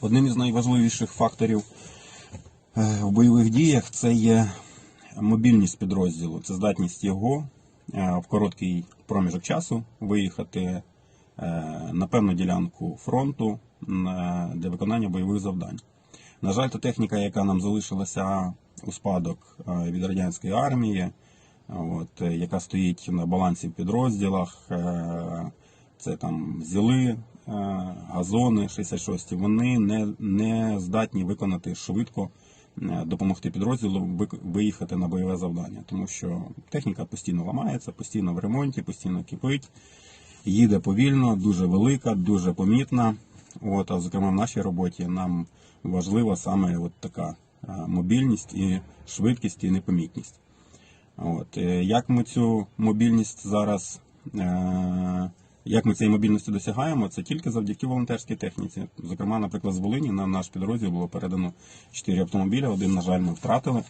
Одним із найважливіших факторів е, в бойових діях це є мобільність підрозділу. Це здатність його е, в короткий проміжок часу виїхати е, на певну ділянку фронту для виконання бойових завдань. На жаль, та техніка, яка нам залишилася у спадок від радянської армії, от, яка стоїть на балансі в підрозділах, це там зіли, газони 66, вони не, не здатні виконати швидко, е, допомогти підрозділу виїхати на бойове завдання, тому що техніка постійно ламається, постійно в ремонті, постійно кипить, їде повільно, дуже велика, дуже помітна. От, а зокрема в нашій роботі нам важлива саме от така е, мобільність і швидкість і непомітність. От, е, як ми цю мобільність зараз, е, як ми цієї мобільності досягаємо, це тільки завдяки волонтерській техніці. Зокрема, наприклад, з Волині на наш підрозділ було передано 4 автомобіля, один, на жаль, ми втратили.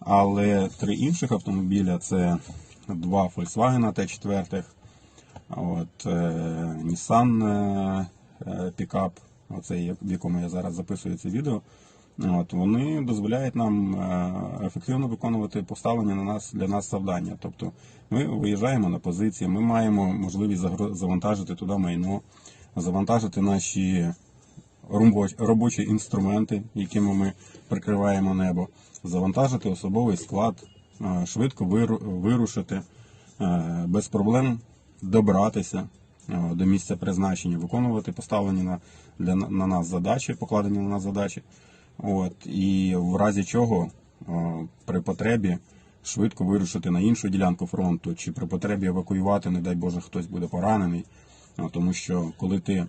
Але три інших автомобіля це два Volkswagen Т4, от, е, Nissan е, е, пікап, оцей, в якому я зараз записую це відео. От, вони дозволяють нам е, ефективно виконувати поставлені на нас для нас завдання. Тобто ми виїжджаємо на позиції, ми маємо можливість завантажити туди майно, завантажити наші робочі інструменти, якими ми прикриваємо небо, завантажити особовий склад, е, швидко вирушити, е, без проблем добратися до місця призначення, виконувати поставлені на, для, на нас задачі, покладені на нас задачі. От, і в разі чого е, при потребі швидко вирушити на іншу ділянку фронту, чи при потребі евакуювати, не дай Боже, хтось буде поранений. Е, Тому що коли ти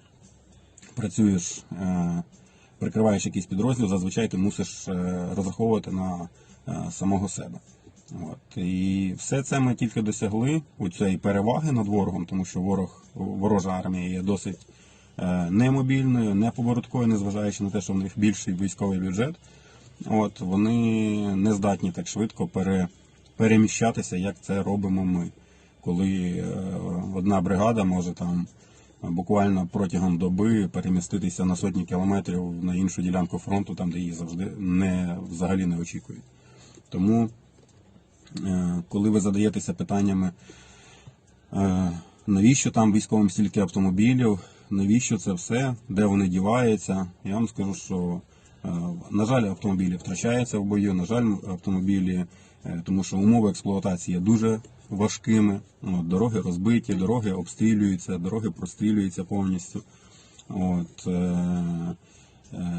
працюєш, е, прикриваєш якийсь підрозділ, зазвичай ти мусиш розраховувати на самого себе. От. І все це ми тільки досягли у цієї переваги над ворогом, тому що ворог, ворожа армія є досить е, немобільною, неповороткою, незважаючи на те, що в них більший військовий бюджет. От, вони не здатні так швидко пере, переміщатися, як це робимо ми. Коли е, одна бригада може там буквально протягом доби переміститися на сотні кілометрів на іншу ділянку фронту, там де її завжди не взагалі не очікують. Тому, е, коли ви задаєтеся питаннями, навіщо там військовим стільки автомобілів, навіщо це все, де вони діваються, я вам скажу, що е, на жаль, автомобілі втрачаються в бою, на жаль, автомобілі, е, тому що умови експлуатації дуже важкими. От, дороги розбиті, дороги обстрілюються, дороги прострілюються повністю. От, е,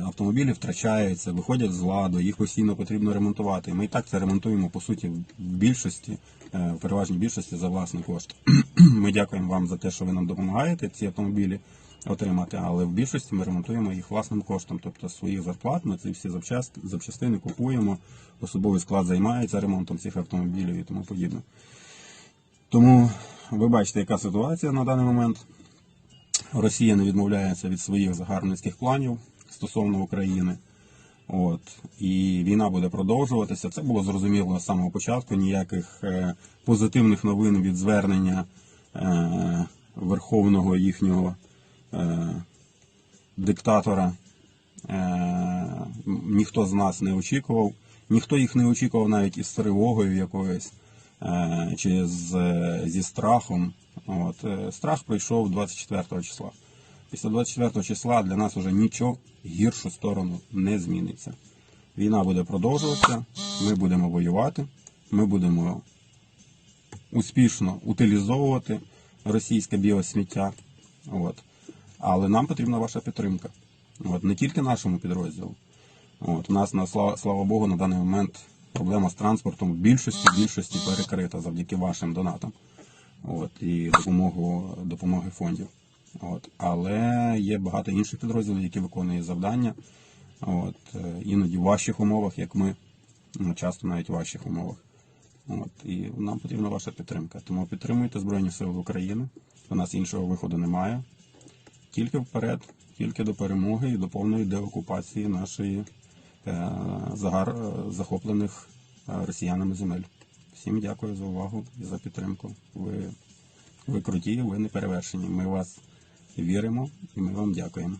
автомобілі втрачаються, виходять з ладу, їх постійно потрібно ремонтувати. Ми і так це ремонтуємо по суті в більшості, в переважній більшості за власний кошт. Ми дякуємо вам за те, що ви нам допомагаєте ці автомобілі отримати, але в більшості ми ремонтуємо їх власним коштом, тобто з своїх зарплат ми ці всі запчаст- запчастини купуємо, особовий склад займається ремонтом цих автомобілів і тому подібне. Тому ви бачите, яка ситуація на даний момент. Росія не відмовляється від своїх загарбницьких планів стосовно України. От і війна буде продовжуватися. Це було зрозуміло з самого початку. Ніяких е, позитивних новин від звернення е, верховного їхнього диктатора е, ніхто з нас не очікував. Ніхто їх не очікував навіть із тривогою якоюсь е, чи з, е, зі страхом. От, е, страх прийшов 24 числа. Після 24 числа для нас вже нічого гіршу сторону не зміниться. Війна буде продовжуватися, ми будемо воювати, ми будемо успішно утилізовувати російське біосміття. От. Але нам потрібна ваша підтримка. От. Не тільки нашому підрозділу. От. У нас, на, слава, слава Богу, на даний момент проблема з транспортом в більшості, більшості перекрита завдяки вашим донатам. От, і допомогу, допомоги фондів. От. Але є багато інших підрозділів, які виконують завдання. От, е, іноді в важчих умовах, як ми, ну, часто навіть в важчих умовах. От, і нам потрібна ваша підтримка. Тому підтримуйте Збройні Сили України. У нас іншого виходу немає. Тільки вперед, тільки до перемоги і до повної деокупації нашої е, загар, е, захоплених е, росіянами земель. Всім дякую за увагу і за підтримку. Ви, ви круті, ви не перевершені. Ми вас віримо і ми вам дякуємо.